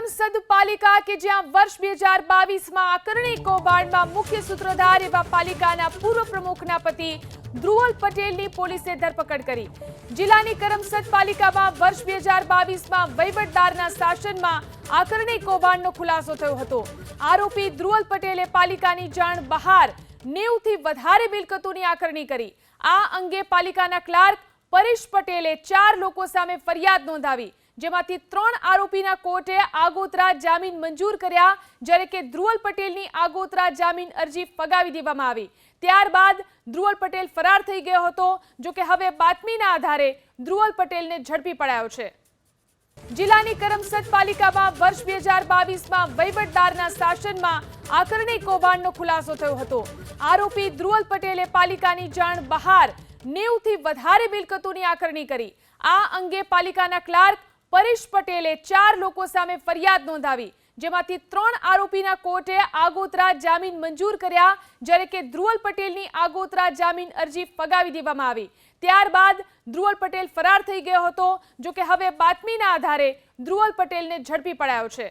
કરમસદ પાલિકા કે જ્યાં વર્ષ બે હજાર બાવીસમાં આકરણી કૌભાંડમાં મુખ્ય સૂત્રધાર એવા પાલિકાના પૂર્વ પ્રમુખના પતિ ધ્રુવલ પટેલની પોલીસે ધરપકડ કરી. જિલ્લાની કરમસદ પાલિકામાં વર્ષ બે હજાર બાવીસમાં વહીવટદારના શાસનમાં આકરણી કૌભાંડનો ખુલાસો થયો હતો. આરોપી ધ્રુવલ પટેલે પાલિકાની જાણ બહાર નેવથી વધારે મિલકતોની આકરણી કરી. આ અંગે પાલિકાના ક્લાર્ક પરેશ પટેલે ચાર લોકો સામે ફરિયાદ નોંધાવી. જેમાંથી ત્રણ આરોપીના કોર્ટે આગોતરા જામીન મંજૂર કર્યા, જ્યારે કે ધ્રુવલ પટેલની આગોતરા જામીન અરજી ફગાવી દેવામાં આવી. ત્યારબાદ ધ્રુવલ પટેલ ફરાર થઈ ગયો હતો. જો કે હવે બાતમીના આધારે ધ્રુવલ પટેલને ઝડપી પડાયો છે. જિલ્લાની કરમસદ પાલિકામાં વર્ષ બે હજાર બાવીસમાં વહીવટદારના શાસનમાં આકરણી કૌભાંડનો ખુલાસો થયો હતો. આરોપી ધ્રુવલ પટેલે પાલિકાની જાણ બહાર નેવથી વધારે મિલકતોની આકરણી કરી. આ અંગે પાલિકાના ક્લાર્ક પરેશ પટેલે ચાર લોકો સામે ફરિયાદ નોંધાવી, જેમાંથી ત્રણ આરોપીના કોર્ટે આગોતરા જામીન મંજૂર કર્યા, જ્યારે કે ધ્રુવલ પટેલની આગોતરા જામીન અરજી ફગાવી દેવામાં આવી. ત્યારબાદ ધ્રુવલ પટેલ ફરાર થઈ ગયો હતો જો કે હવે બાતમીના આધારે ધ્રુવલ પટેલને ઝડપી પડાયો છે.